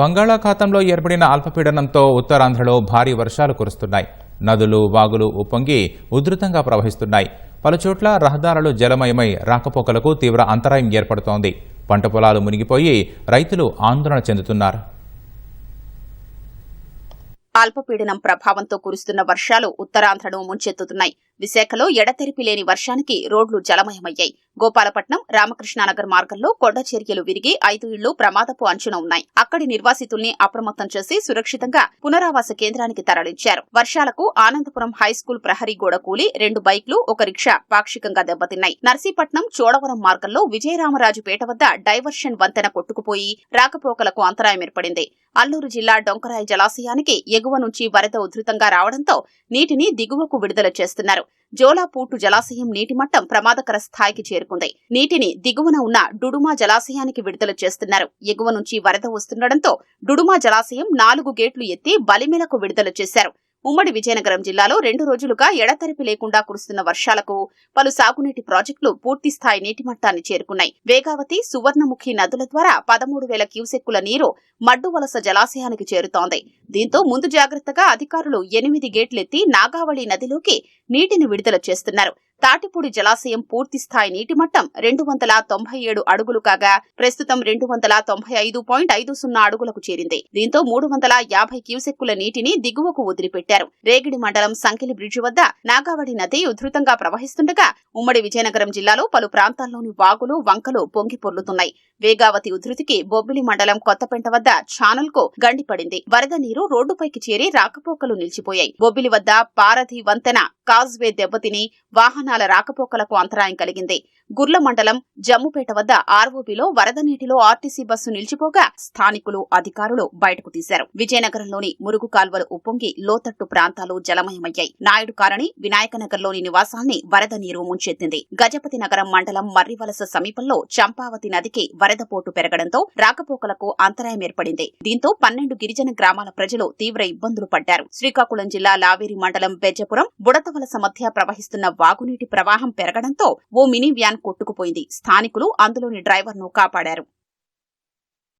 బంగాళాఖాతంలో ఏర్పడిన అల్పపీడనంతో ఉత్తరాంధ్రలో భారీ వర్షాలు కురుస్తున్నాయి. నదులు వాగులు ఉప్పొంగి ఉధృతంగా ప్రవహిస్తున్నాయి. పలుచోట్ల రహదారులు జలమయమై రాకపోకలకు తీవ్ర అంతరాయం ఏర్పడుతోంది. పంట పొలాలు మునిగిపోయి రైతులు ఆందోళన చెందుతున్నారు. అల్పపీడనం ప్రభావంతో కురుస్తున్న వర్షాలు ఉత్తరాంధ్రను ముంచెత్తుతున్నాయి. విశాఖలో ఎడతెరిపి లేని వర్షానికి రోడ్లు జలమయమయ్యాయి. గోపాలపట్నం రామకృష్ణానగర్ మార్గంలో కొండ చర్యలు విరిగి ఐదు ఇళ్ళు ప్రమాదపు అంచున ఉన్నాయి. అక్కడి నిర్వాసితుల్ని అప్రమత్తం చేసి సురక్షితంగా పునరావాస కేంద్రానికి తరలించారు. వర్షాలకు ఆనందపురం హైస్కూల్ ప్రహరీ గోడ కూలి రెండు బైక్లు ఒక రిక్షా పాక్షికంగా దెబ్బతిన్నాయి. నర్సీపట్నం చోడవరం మార్గంలో విజయరామరాజుపేట వద్ద డైవర్షన్ వంతెన కొట్టుకుపోయి రాకపోకలకు అంతరాయం ఏర్పడింది. అల్లూరు జిల్లా డొంకరాయి జలాశయానికి ఎగువ నుంచి వరద ఉధృతంగా రావడంతో నీటిని దిగువకు విడుదల చేస్తున్నారు. జోలాపూటు జలాశయం నీటి మట్టం ప్రమాదకర స్థాయికి చేరుకుంది. నీటిని దిగువన ఉన్న డుడుమా జలాశయానికి విడుదల చేస్తున్నారు. ఎగువ నుంచి వరద వస్తుండటంతో డుడుమా జలాశయం నాలుగు గేట్లు ఎత్తి బలిమేలకు విడుదల చేశారు. ఉమ్మడి విజయనగరం జిల్లాలో రెండు రోజులుగా ఎడతెరిపి లేకుండా కురుస్తున్న వర్షాలకు పలు సాగునీటి ప్రాజెక్టులు పూర్తి స్థాయి నీటి మట్టాన్ని చేరుకున్నాయి. వేగావతి సువర్ణముఖి నదుల ద్వారా పదమూడు వేల క్యూసెక్కుల నీరు మడ్డువలస జలాశయానికి చేరుతోంది. దీంతో ముందు జాగ్రత్తగా అధికారులు ఎనిమిది గేట్లెత్తి నాగావళి నదిలోకి నీటిని విడుదల చేస్తున్నారు. తాటిపూడి జలాశయం పూర్తి స్థాయి నీటి మట్టం రెండు వందల తొంభై ఏడు అడుగులు కాగా ప్రస్తుతం రెండు వందల తొంభై ఐదు పాయింట్ ఐదు సున్నా అడుగులకు చేరింది. దీంతో మూడు వందల యాభై క్యూసెక్కుల నీటిని దిగువకు వదిలిపెట్టారు. రేగిడి మండలం సంకిలి బ్రిడ్జి వద్ద నాగావళి నది ఉధృతంగా ప్రవహిస్తుండగా ఉమ్మడి విజయనగరం జిల్లాలో పలు ప్రాంతాల్లోని వాగులు వంకలు పొంగి పొర్లుతున్నాయి. వేగావతి ఉధృతికి బొబ్బిలి మండలం కొత్తపెంట వద్ద ఛానల్కు గండిపడింది వరద నీరు రోడ్డుపైకి చేరి రాకపోకలు నిలిచిపోయాయి. బొబ్బిలి వద్ద పారధి వంతెన కాజ్వే దెబ్బతిని వాహనాల రాకపోకలకు అంతరాయం కలిగింది. గుర్ల మండలం జమ్ముపేట వద్ద ఆర్ఓబిలో వరద నీటిలో ఆర్టీసీ బస్సు నిలిచిపోగా స్థానికులు అధికారులు బయటకు తీశారు. విజయనగరంలోని మురుగు కాల్వలు ఉప్పొంగి లోతట్టు ప్రాంతాలు జలమయమయ్యాయి. నాయుడు కాలనీ వినాయకనగర్లోని నివాసాల్ని వరద నీరు ముంచెత్తింది. గజపతి నగరం మండలం మర్రివలస సమీపంలో చంపావతి నదికి వరద పోటు పెరగడంతో రాకపోకలకు అంతరాయం ఏర్పడింది. దీంతో పన్నెండు గిరిజన గ్రామాల ప్రజలు తీవ్ర ఇబ్బందులు పడ్డారు. శ్రీకాకుళం జిల్లా లావేరి మండలం బెజ్జపురం బుడతవలస మధ్య ప్రవహిస్తున్న వాగునీటి ప్రవాహం పెరగడంతో ఓ మినీ వ్యాన్ కొట్టుకుపోయింది. స్థానికులు అందులోని డ్రైవర్ను కాపాడారు.